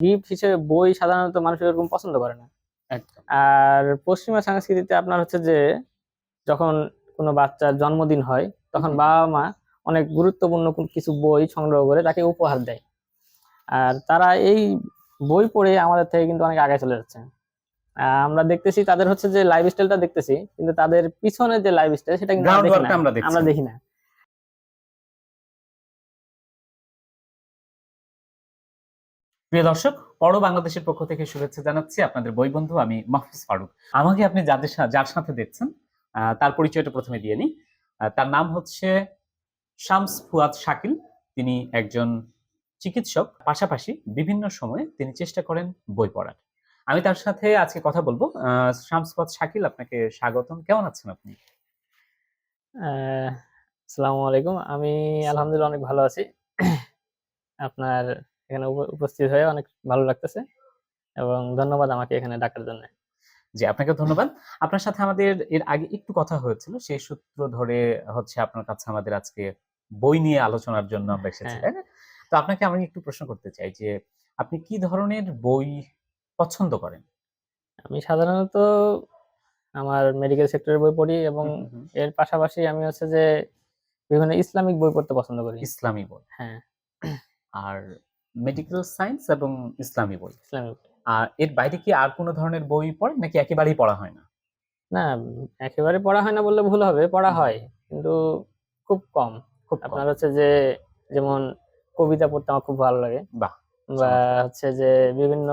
Gift হিসেবে বই সাধারণত মানুষ এরকম পছন্দ করে না। আর পশ্চিমা সংস্কৃতিতে আপনার হচ্ছে যে যখন কোনো বাচ্চার জন্মদিন হয় তখন বাবা মা অনেক গুরুত্বপূর্ণ কিছু বই সংগ্রহ করে তাকে উপহার দেয়। আর তারা এই বই পড়ে আমাদের থেকে কিন্তু অনেক আগে চলে যাচ্ছে। আহ, আমরা দেখতেছি তাদের হচ্ছে যে লাইফ স্টাইলটা দেখতেছি কিন্তু তাদের পিছনে যে লাইফ স্টাইল সেটা কিন্তু আমরা দেখি না। প্রিয় দর্শক পড়ো বাংলাদেশের পক্ষ থেকে শুভেচ্ছা জানাচ্ছি আপনাদের বই বন্ধু আমি মাহফুজ ফারুক। আমাকে আপনি যাদের যার সাথে দেখছেন তার পরিচয়টা প্রথমে দিয়ে নিই। তার নাম হচ্ছে শামস ফুয়াদ শাকিল। তিনি একজন চিকিৎসক। পাশাপাশি বিভিন্ন সময়ে তিনি চেষ্টা করেন বই পড়ার। আমি তার সাথে আজকে কথা বলব। শামস ফুয়াদ শাকিল, আপনাকে স্বাগতম। কেমন আছেন আপনি? আসসালামু আলাইকুম। আমি আলহামদুলিল্লাহ অনেক ভালো আছি। আপনার এখানে উপ- উপস্থিত হয়ে অনেক ভালো লাগতেছে এবং ধন্যবাদ আমাকে এখানে ডাকার জন্য। জি আপনাকে ধন্যবাদ। আপনার সাথে আমাদের এর আগে একটু কথা হয়েছিল সেই সূত্র ধরে হচ্ছে আপনার কাছে আমাদের আজকে বই নিয়ে আলোচনার জন্য আমরা এসেছি হ্যাঁ। তাই না? তো আপনাকে আমি একটু প্রশ্ন করতে চাই যে আপনি কি ধরনের বই পছন্দ করেন? আমি সাধারণত আমার মেডিকেল সেক্টরের বই পড়ি এবং। এর পাশাপাশি আমি হচ্ছে যে বিভিন্ন ইসলামিক বই পড়তে পছন্দ করি। ইসলামী বই। হ্যাঁ। আর মেডিকেল সায়েন্স এবং ইসলামী বই। আর এর বাইরে কি আর কোনো ধরনের বই পড়েন নাকি একেবারেই পড়া হয় না? না একেবারে পড়া হয় না বললে ভুল হবে পড়া হয় কিন্তু খুব কম। খুব আপনার হচ্ছে যে যেমন কবিতা পড়তে আমার খুব ভালো লাগে। বাহ বা হচ্ছে যে বিভিন্ন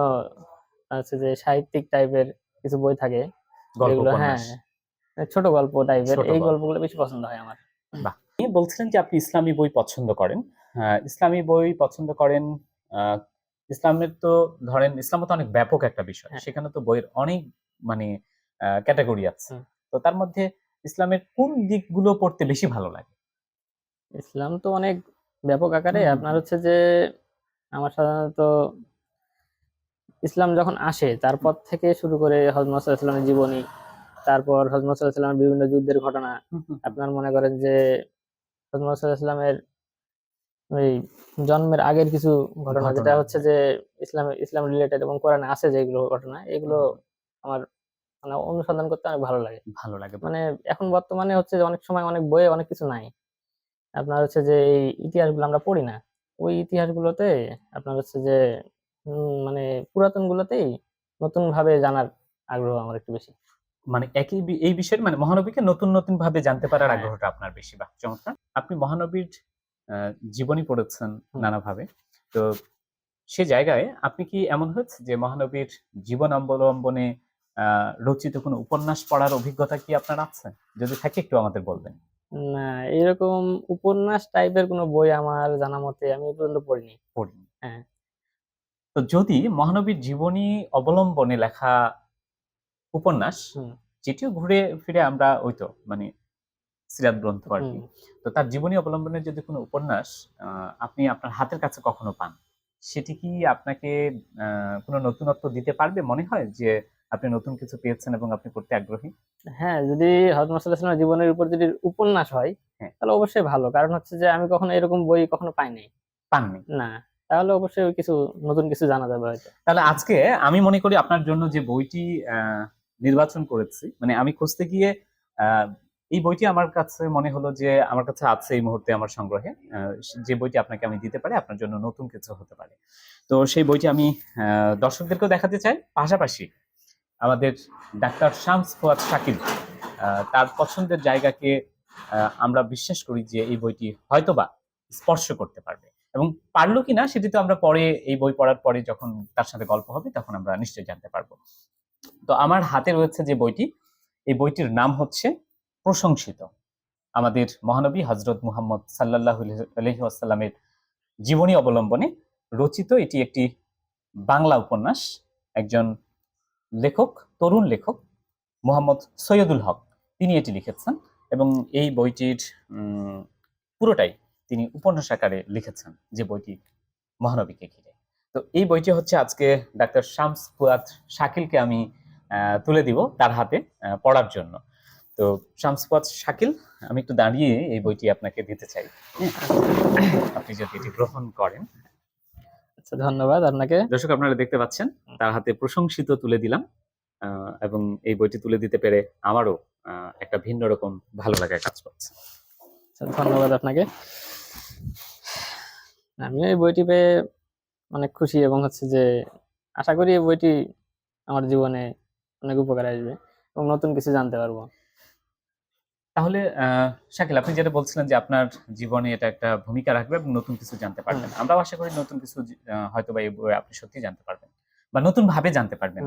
হচ্ছে যে সাহিত্যিক টাইপের কিছু বই থাকে। গল্প যেগুলো হ্যাঁ ছোট গল্প টাইপের এই গল্পগুলো বেশি পছন্দ হয় আমার। আপনি বলছিলেন যে আপনি ইসলামী বই পছন্দ করেন। ইসলামী বই পছন্দ করেন ইসলামের তো ধরেন ইসলাম তো অনেক ব্যাপক একটা বিষয়। হ্যাঁ। সেখানে তো বইয়ের অনেক মানে ক্যাটাগরি আছে। তো তার মধ্যে ইসলামের কোন দিকগুলো পড়তে বেশি ভালো লাগে? ইসলাম তো অনেক ব্যাপক আকারে। আপনার হচ্ছে যে আমার সাধারণত ইসলাম যখন আসে তারপর থেকে শুরু করে হজরত ইসলামের জীবনী তারপর হজরত ইসলামের বিভিন্ন যুদ্ধের ঘটনা। আপনার মনে করেন যে হজরত ইসলামের ওই জন্মের আগের কিছু ঘটনা যেটা হচ্ছে যে ইসলাম ইসলাম রিলেটেড এবং কোরআনে আছে যেগুলো ঘটনা এগুলো আমার মানে অনুসন্ধান করতে অনেক ভালো লাগে। ভালো লাগে। মানে এখন বর্তমানে হচ্ছে যে অনেক সময় অনেক বইয়ে অনেক কিছু নাই। আপনার হচ্ছে যে এই ইতিহাসগুলো আমরা পড়ি না। ওই ইতিহাসগুলোতে আপনার হচ্ছে যে মানে পুরাতন গুলোতেই নতুন ভাবে জানার আগ্রহ আমার একটু বেশি। মানে একই এই বিষয়ে মানে মহানবীকে নতুন নতুন ভাবে জানতে পারার হ্যাঁ। আগ্রহটা আপনার বেশি বা? চমৎকার। আপনি মহানবীর জীবনী পড়েছেন নানাভাবে। তো সে জায়গায় আপনি কি এমন হয়েছে যে মহানবীর জীবন অবলম্বনে রচিত কোনো উপন্যাস পড়ার অভিজ্ঞতা কি আপনার আছে? যদি থাকে একটু আমাদের বলবেন। না এরকম উপন্যাস টাইপের কোনো বই আমার জানা মতে আমি পর্যন্ত পড়িনি। পড়িনি। হ্যাঁ। তো যদি মহানবীর জীবনী অবলম্বনে লেখা উপন্যাস যেটিও ঘুরে ফিরে আমরা ওই তো মানে সিরাত গ্রন্থ আর কি। তো তার জীবনী অবলম্বনে যদি কোনো উপন্যাস আহ, আপনি আপনার হাতের কাছে কখনো পান? সেটি কি আপনাকে কোনো নতুনত্ব দিতে পারবে মনে হয় যে আপনি নতুন কিছু পেয়েছেন এবং আপনি পড়তে আগ্রহী? হ্যাঁ যদি হজরত জীবনের উপর যদি উপন্যাস হয় হ্যাঁ। তাহলে অবশ্যই ভালো। কারণ হচ্ছে যে আমি কখনো এরকম বই কখনো পাইনি। পাননি? না। তাহলে অবশ্যই কিছু নতুন কিছু জানা যাবে হয়তো। তাহলে আজকে আমি মনে করি আপনার জন্য যে বইটি আহ, নির্বাচন করেছি মানে আমি খুঁজতে গিয়ে আহ, এই বইটি আমার কাছে মনে হলো যে আমার কাছে আছে এই মুহূর্তে আমার সংগ্রহে। যে বইটি আপনাকে আমি দিতে পারি আপনার জন্য নতুন কিছু হতে পারে। তো সেই বইটি আমি দর্শকদেরকেও দেখাতে চাই। পাশাপাশি আমাদের ডাক্তার শামস ফুয়াদ আহ, তার পছন্দের জায়গাকে আমরা বিশ্বাস করি যে এই বইটি হয়তোবা স্পর্শ করতে পারবে। এবং পারল কিনা সেটি তো আমরা পরে এই বই পড়ার পরে যখন তার সাথে গল্প হবে তখন আমরা নিশ্চয়ই জানতে পারব। তো আমার হাতে রয়েছে যে বইটি এই বইটির নাম হচ্ছে প্রশংসিত। আমাদের মহানবী হজরত মুহাম্মদ সাল্লাহ আলহিহাস্লামের জীবনী অবলম্বনে রচিত এটি একটি বাংলা উপন্যাস। একজন লেখক, তরুণ লেখক মোহাম্মদ সৈয়দুল হক, তিনি এটি লিখেছেন এবং এই বইটির পুরোটাই তিনি উপন্যাস আকারে লিখেছেন যে বইটি মহানবীকে ঘিরে। তো এই বইটি হচ্ছে আজকে ডাক্তার শামস ফুয়াদ শাকিলকে আমি তুলে দিব তার হাতে পড়ার জন্য। তো শামস শাকিল আমি একটু দাঁড়িয়ে এই বইটি আপনাকে দিতে চাই। হ্যাঁ? আপনি যদি এটি গ্রহণ করেন। আচ্ছা ধন্যবাদ আপনাকে। দর্শক আপনারা দেখতে পাচ্ছেন তার হাতে প্রশংসিত তুলে দিলাম এবং এই বইটি তুলে দিতে পেরে আমারও একটা ভিন্ন রকম ভালো লাগা কাজ করছে। আচ্ছা, ধন্যবাদ আপনাকে। আমি এই বইটি পেয়ে অনেক খুশি এবং হচ্ছে যে আশা করি এই বইটি আমার জীবনে অনেক উপকার আসবে এবং নতুন কিছু জানতে পারব। তাহলে আহ, শাকিল আপনি যেটা বলছিলেন যে আপনার জীবনে এটা একটা ভূমিকা রাখবে এবং নতুন কিছু জানতে পারবেন। আমরাও আশা করি নতুন কিছু হয়তো বা এই বইয়ে আপনি সত্যি জানতে পারবেন বা নতুন ভাবে জানতে পারবেন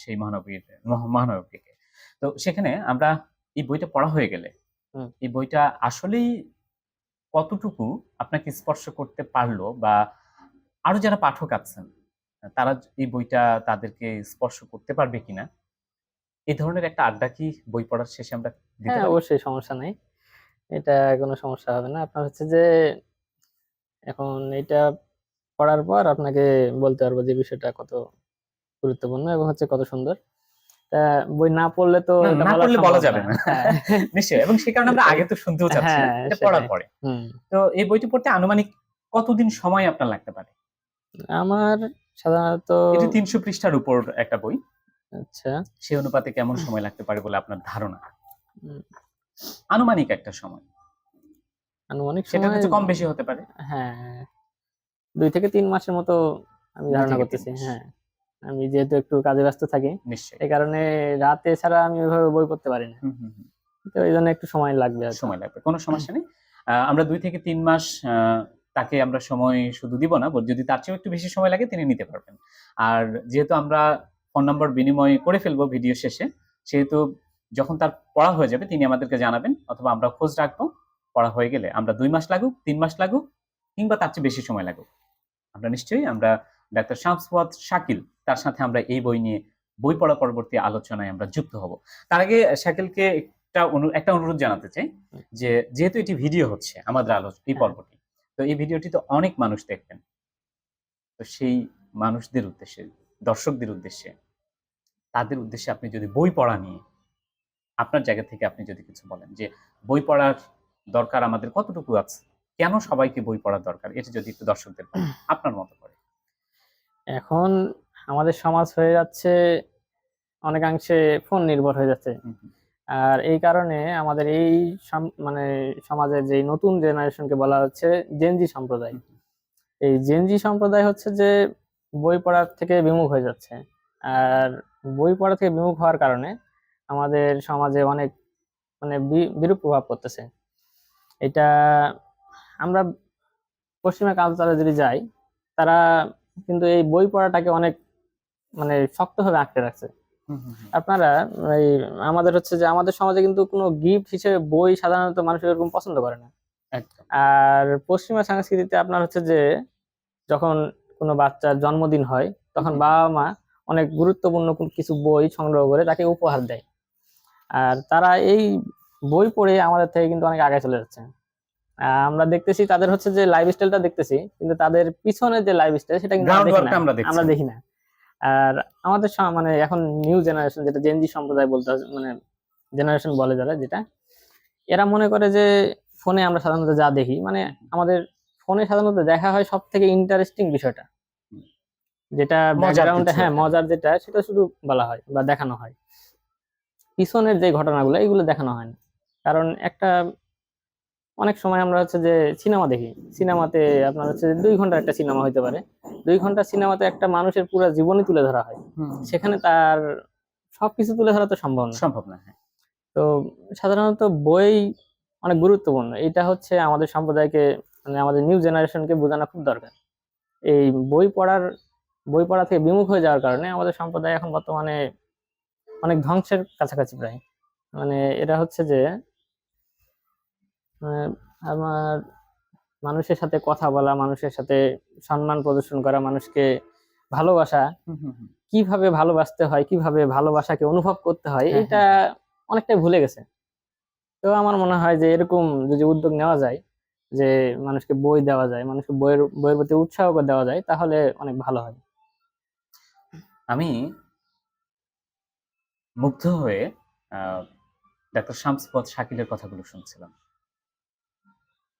সেই মহানবীর মহ- মহানবীকে। তো সেখানে আমরা এই বইটা পড়া হয়ে গেলে এই বইটা আসলেই কতটুকু আপনাকে স্পর্শ করতে পারল বা আরও যারা পাঠক আছেন তারা এই বইটা তাদেরকে স্পর্শ করতে পারবে কিনা এই ধরনের একটা আড্ডা কি বই পড়ার শেষে আমরা দিতে হ্যাঁ পারি? অবশ্যই সমস্যা নেই। এটা কোনো সমস্যা হবে না। আপনার হচ্ছে যে এখন এটা পড়ার পর আপনাকে বলতে পারব যে বিষয়টা কত গুরুত্বপূর্ণ এবং হচ্ছে কত সুন্দর। তা বই না পড়লে তো না, এটা না বলা পড়লে বলা সম্ভব যাবে না। হ্যাঁ। নিশ্চয়ই এবং সে কারণে আমরা আগে তো শুনতেও চাচ্ছি না, হ্যাঁ, এটা পড়ার সেটাই। পরে। হুম। তো এই বইটি পড়তে আনুমানিক কতদিন সময় আপনার লাগতে পারে? আমার সাধারণত এটি তিনশো পৃষ্ঠার উপর একটা বই। আচ্ছা। সেই অনুপাতে কেমন সময় লাগতে পারে বলে আপনার ধারণা? আনুমানিক একটা সময়। আনুমানিক সেটা কিছু কম বেশি হতে পারে। হ্যাঁ দুই থেকে তিন মাসের মতো আমি ধারণা করতেছি হ্যাঁ। আমি যেহেতু একটু কাজে ব্যস্ত থাকি এই কারণে রাতে ছাড়া আমি ওইভাবে বই পড়তে পারি না। তো এই জন্য একটু সময় লাগবে আর সময় লাগবে কোনো সমস্যা নেই। আমরা দুই থেকে তিন মাস আহ, তাকে আমরা সময় শুধু দিব না যদি তার চেয়েও একটু বেশি সময় লাগে তিনি নিতে পারবেন। আর যেহেতু আমরা ফোন নম্বর বিনিময় করে ফেলব ভিডিও শেষে। সেহেতু যখন তার পড়া হয়ে যাবে, তিনি আমাদেরকে জানাবেন, অথবা আমরা খোঁজ রাখব, পড়া হয়ে গেলে। আমরা দুই মাস লাগুক, তিন মাস লাগুক, কিংবা তার চেয়ে বেশি সময় লাগুক। আমরা নিশ্চয়ই, আমরা ডাক্তার শামসওয়াত শাকিল, তার সাথে আমরা এই বই নিয়ে, বই পড়া পরবর্তী আলোচনায় আমরা যুক্ত হব। তার আগে শাকিলকে একটা একটা অনুরোধ জানাতে চাই, যে যেহেতু এটি ভিডিও হচ্ছে, আমাদের আলোচনা এই। পর্বটি, তো এই ভিডিওটি তো অনেক মানুষ দেখবেন। তো সেই মানুষদের উদ্দেশ্যে দর্শকদের উদ্দেশ্যে। তাদের উদ্দেশ্যে আপনি যদি বই পড়া নিয়ে আপনার জায়গা থেকে আপনি যদি কিছু বলেন যে বই পড়ার দরকার আমাদের কতটুকু আছে? কেন সবাইকে বই পড়ার দরকার? এটা যদি একটু দর্শকদের আপনার মতো করে। এখন আমাদের সমাজ হয়ে যাচ্ছে অনেকাংশে ফোন নির্ভর হয়ে যাচ্ছে। আর এই কারণে আমাদের এই মানে সমাজের যে নতুন জেনারেশনকে বলা হচ্ছে জেনজি সম্প্রদায়। এই জেনজি সম্প্রদায় হচ্ছে যে বই পড়ার থেকে বিমুখ হয়ে যাচ্ছে। আর বই পড়া থেকে বিমুখ হওয়ার কারণে আমাদের সমাজে অনেক মানে বি- বিরূপ প্রভাব পড়তেছে। এটা আমরা পশ্চিমা কালচারে যদি যাই তারা কিন্তু এই বই পড়াটাকে অনেক মানে শক্তভাবে আঁকড়ে রাখছে। আপনারা এই আমাদের হচ্ছে যে আমাদের সমাজে কিন্তু কোনো গিফট হিসেবে বই সাধারণত মানুষ এরকম পছন্দ করে না। আর পশ্চিমা সংস্কৃতিতে আপনার হচ্ছে যে যখন কোনো বাচ্চার জন্মদিন হয় তখন বাবা মা অনেক গুরুত্বপূর্ণ কিছু বই সংগ্রহ করে তাকে উপহার দেয়। আর তারা এই বই পড়ে আমাদের থেকে কিন্তু অনেক আগে চলে যাচ্ছে। আমরা দেখতেছি তাদের হচ্ছে যে লাইফ স্টাইলটা দেখতেছি কিন্তু তাদের পিছনে যে লাইফ স্টাইল সেটা কিন্তু আমরা দেখি না। আর আমাদের মানে এখন নিউ জেনারেশন যেটা জেনজি সম্প্রদায় বলতে মানে জেনারেশন বলে যারা যেটা এরা মনে করে যে ফোনে আমরা সাধারণত যা দেখি মানে আমাদের ফোনে সাধারণত দেখা হয় সব থেকে ইন্টারেস্টিং বিষয়টা। যেটা মজার ব্যাকগ্রাউন্ডে হ্যাঁ মজার যেটা সেটা শুধু বলা হয় বা দেখানো হয়। পিছনের যে ঘটনাগুলো এগুলো দেখানো হয় না। কারণ একটা অনেক সময় আমরা হচ্ছে যে সিনেমা দেখি। সিনেমাতে আপনার হচ্ছে যে দুই ঘণ্টার একটা সিনেমা হইতে পারে। দুই ঘণ্টা সিনেমাতে একটা মানুষের পুরো জীবনই তুলে ধরা হয়। সেখানে তার সবকিছু তুলে ধরা তো সম্ভব না। সম্ভব না হ্যাঁ। তো সাধারণত বই অনেক গুরুত্বপূর্ণ। এটা হচ্ছে আমাদের সম্প্রদায়কে মানে আমাদের নিউ জেনারেশনকে বোঝানো খুব দরকার। এই বই পড়ার বই পড়া থেকে বিমুখ হয়ে যাওয়ার কারণে আমাদের সম্প্রদায় এখন বর্তমানে অনেক ধ্বংসের কাছাকাছি প্রায়। মানে এটা হচ্ছে যে আমার মানুষের সাথে কথা বলা মানুষের সাথে সম্মান প্রদর্শন করা মানুষকে ভালোবাসা। কীভাবে ভালোবাসতে হয় কীভাবে ভালোবাসাকে অনুভব করতে হয় হ্যাঁ, এটা অনেকটাই ভুলে গেছে। তো আমার মনে হয় যে এরকম যদি উদ্যোগ নেওয়া যায় যে মানুষকে বই দেওয়া যায় মানুষকে বইয়ের বইয়ের প্রতি উৎসাহ দেওয়া যায় তাহলে অনেক ভালো হয়। আমি মুগ্ধ হয়ে ডাক্তার শামসপদ শাকিলের কথাগুলো শুনছিলাম।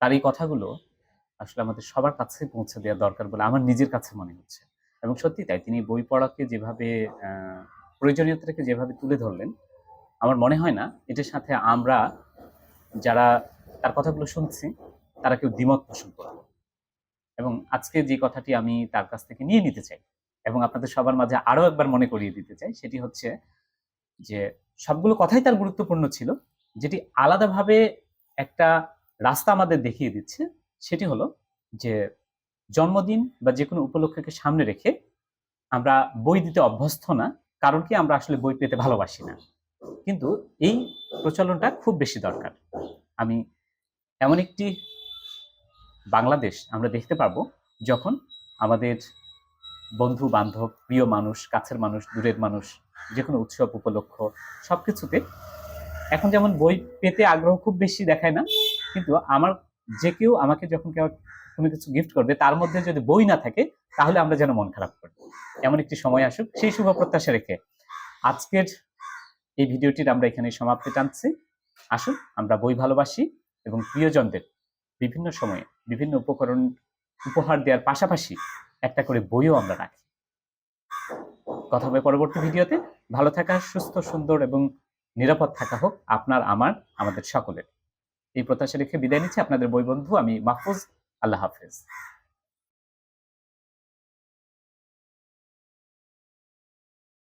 তার এই কথাগুলো আসলে আমাদের সবার কাছে পৌঁছে দেওয়া দরকার বলে আমার নিজের কাছে মনে হচ্ছে। এবং সত্যি তাই তিনি বই পড়াকে যেভাবে প্রয়োজনীয়তাকে যেভাবে তুলে ধরলেন, আমার মনে হয় না এটার সাথে আমরা যারা তার কথাগুলো শুনছি, তারা কেউ দ্বিমত পোষণ করবে এবং আজকে যে কথাটি আমি তার কাছ থেকে নিয়ে নিতে চাই এবং আপনাদের সবার মাঝে আরও একবার মনে করিয়ে দিতে চাই, সেটি হচ্ছে যে সবগুলো কথাই তার গুরুত্বপূর্ণ ছিল, যেটি আলাদাভাবে একটা রাস্তা আমাদের দেখিয়ে দিচ্ছে, সেটি হলো যে জন্মদিন বা যে কোনো উপলক্ষকে সামনে রেখে আমরা বই দিতে অভ্যস্ত না, কারণ কি আমরা আসলে বই পেতে ভালোবাসি না। কিন্তু এই প্রচলনটা খুব বেশি দরকার। আমি এমন একটি বাংলাদেশ আমরা দেখতে পারব যখন আমাদের বন্ধু, বান্ধব, প্রিয় মানুষ, কাছের মানুষ, দূরের মানুষ যে কোনো উৎসব, উপলক্ষ, সবকিছুতে এখন যেমন বই পেতে আগ্রহ খুব বেশি দেখায় না, কিন্তু আমার যে কেউ আমাকে যখন কেউ কোনো কিছু গিফট করবে, তার মধ্যে যদি বই না থাকে, তাহলে আমরা যেন মন খারাপ করি। এমন একটি সময় আসুক, সেই শুভ প্রত্যাশা রেখে আজকের এই ভিডিওটির আমরা এখানে সমাপ্তি টানছি। আসুন, আমরা বই ভালোবাসি এবং প্রিয়জনদের বিভিন্ন সময়ে বিভিন্ন উপকরণ উপহার দেওয়ার পাশাপাশি একটা করে বইও আমরা রাখি। কথা হবে পরবর্তী ভিডিওতে। ভালো থাকা, সুস্থ, সুন্দর এবং নিরাপদ থাকা হোক আপনার, আমার, আমাদের সকলের। এই প্রত্যাশা রেখে বিদায় নিচ্ছি। আপনাদের বই বন্ধু আমি মাহফুজ। আল্লাহ হাফেজ।